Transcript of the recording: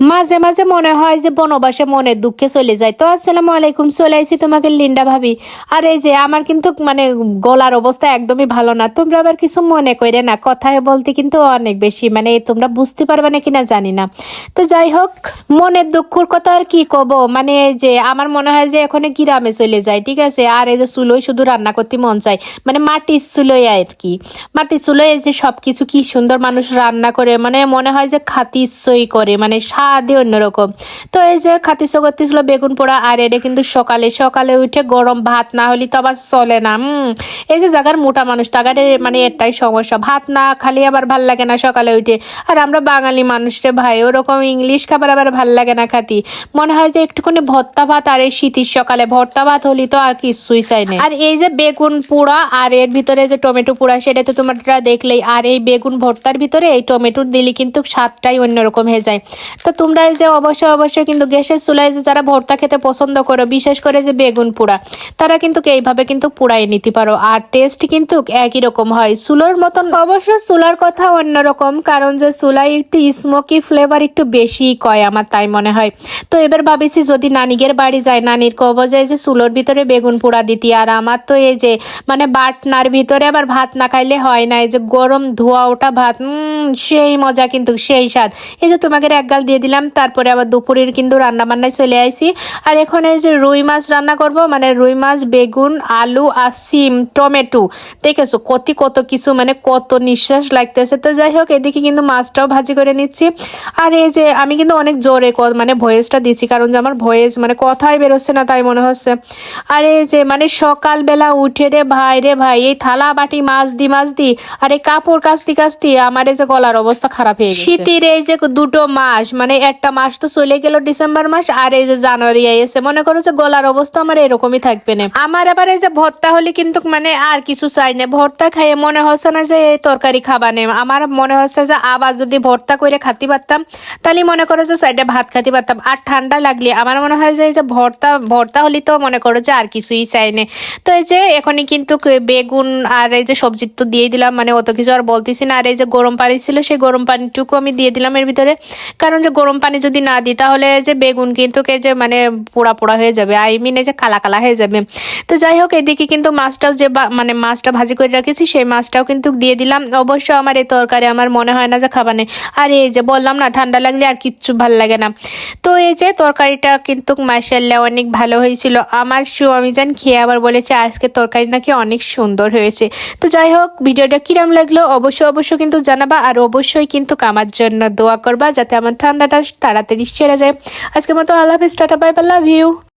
মাঝে মাঝে মনে হয় যে বনবাসে মনের দুঃখে চলে যায়। তো আসসালামু আলাইকুম, চলে আইছি তোমাকে লিন্ডা ভাবি। আর এই যে আমার কিন্তু মানে গলার অবস্থা একদমই ভালো না। তোমরা আবার কিছু মনে করে না, কথায় বলতে কিন্তু অনেক বেশি। মানে তোমরা বুঝতে পারবে না কিনা জানি না। তো যাই হোক, মনের দুঃখর কথা আর কি কব? মানে যে আমার মনে হয় যে এখানে গ্রামে চলে যায়, ঠিক আছে? আর এই যে চুলোই শুধু রান্না করতে মন চায়। মানে মাটির চুলোই আর কি। মাটির চুলোয় যে সবকিছু কি সুন্দর মানুষ রান্না করে। মানে মনে হয় যে খাতি ইচ্ছই করে। মানে স্বাদই অন্যরকম তো এই যে খাতিস করতেছিল বেগুন পোড়া আর এটা কিন্তু সকালে সকালে উঠে গরম ভাত না হলে তো আবার চলে না এই যে জায়গার মোটা মানুষ টাকারে মানে এটাই সমস্যা। ভাত না খালি আবার ভালো লাগে না সকালে উঠে। আর আমরা বাঙালি মানুষরে ভাই, ওরকম ইংলিশ খাবার আবার ভালো লাগে না খাতি। মনে হয় যে একটুখানি ভর্তা ভাত আর এই শীতের সকালে ভর্তা ভাত হলি তো আর কিছুই চাই না। আর এই যে বেগুন পোড়া আর এর ভিতরে যে টমেটো পোড়া, সেটা তো তোমরা দেখলেই। আর এই বেগুন ভর্তার ভিতরে এই টমেটো দিলে কিন্তু স্বাদটাই অন্যরকম হয়ে যায়। তো তোমরা যে অবশ্যই অবশ্যই কিন্তু গ্যাসের চুলায় যে যারা ভর্তা খেতে পছন্দ করো, বিশেষ করে যে বেগুন পোড়া, তারা কিন্তু এইভাবে কিন্তু পোড়াই নিতে পারো। আর টেস্ট কিন্তু একই রকম হয়। চুলোর মতন অবশ্য চুলার কথা অন্যরকম কারণ যে চুলায় একটু স্মোকি ফ্লেভার একটু বেশি কয় আমার, তাই মনে হয়। তো এবার ভাবিছি যদি নানিগের বাড়ি যায় নানির কব যায় যে চুলোর ভিতরে বেগুন পোড়া দিতি, আর আমার তো এই যে মানে বাটনার ভিতরে আবার ভাত না খাইলে হয় না, এই যে গরম ধোয়া ওটা ভাত সেই মজা কিন্তু, সেই স্বাদ। এই যে তোমাকে এক গাল দিয়ে দিলাম, তারপরে আবার দুপুরের কিন্তু রান্না বান্নায় চলে আইছি। আর এখন এই যে রুই মাছ রান্না করব মানে রুই মাছ, বেগুন, আলু আর সিম, টমেটো। দেখেছ কত কত কিছু মানে কত নিঃশ্বাস লাগতেছে। তো যাই হোক, এদিকে কিন্তু মাছটাও ভাজি করে নিচ্ছি। আর এই যে আমি কিন্তু অনেক জোরে মানে ভয়েসটা দিচ্ছি, কারণ যে আমার ভয়েস মানে কথাই বেরোচ্ছে না, তাই মনে হচ্ছে। আর এই যে মানে সকালবেলা উঠে রে ভাই রে ভাই, এই থালা বাটি মাছ দি মাছ দি, আর এই কাপড় কাচতি কাচতি আমার এই যে গলার অবস্থা খারাপ হয়ে গেছে। শীতের এই যে দুটো মাস মানে একটা মাস তো চলে গেল ডিসেম্বর মাস, আর এই যে জানুয়ারি এসে মনে করো যে গলার অবস্থা আমার এরকমই থাকবে না। আমার আবার এই যে ভর্তা হলে কিন্তু মানে আর কিছু চাই না। ভর্তা খাইয়ে মনে হচ্ছে না যে এই তরকারি খাবা নেই আমার মনে হচ্ছে যে আবার যদি ভর্তা করে খাতে পারতাম, তাহলে মনে করো যে সাইডে ভাত খাতে পারতাম। আর ঠান্ডা লাগলে আমার মনে হয় যে এই যে ভর্তা ভর্তা হলে তো মনে করো যে আর কিছুই চাই না। তো এই যে এখনই কিন্তু বেগুন আর এই যে সবজি তো দিয়ে দিলাম মানে অত কিছু আর বলতেছি না। আর এই যে গরম পানি ছিল, সেই গরম পানিটুকু আমি দিয়ে দিলাম এর ভিতরে। কারণ যে গরম পানি যদি না দিই, তাহলে যে বেগুন কিন্তু কে যে মানে পোড়া পোড়া হয়ে যাবে। আই মিন যে কালা কালা হয়ে যাবে। তো যাই হোক, এদিকে কিন্তু মাছটাও যে মানে মাছটা ভাজি করে রেখেছি, সেই মাছটাও কিন্তু দিয়ে দিলাম। অবশ্য আমার এই তরকারি আমার মনে হয় না যে খাবানে আর এই যে বললাম না, ঠান্ডা লাগলে আর কিচ্ছু ভালো লাগে না। তো এই যে তরকারিটা কিন্তু মাসাল্লাহ অনেক ভালো হয়েছিল। আমার আমি যান খেয়ে আবার বলেছে, আজকে তরকারি নাকি অনেক সুন্দর হয়েছে। তো যাই হোক, ভিডিওটা কিরাম লাগল অবশ্যই অবশ্যই কিন্তু জানাবা, আর অবশ্যই কিন্তু আমার জন্য দোয়া করবা, যাতে আমার ঠান্ডাটা তাড়াতাড়ি সেরে যায়। আজকের মতো আল্লাহ হাফিজ, tata, bye bye, love you.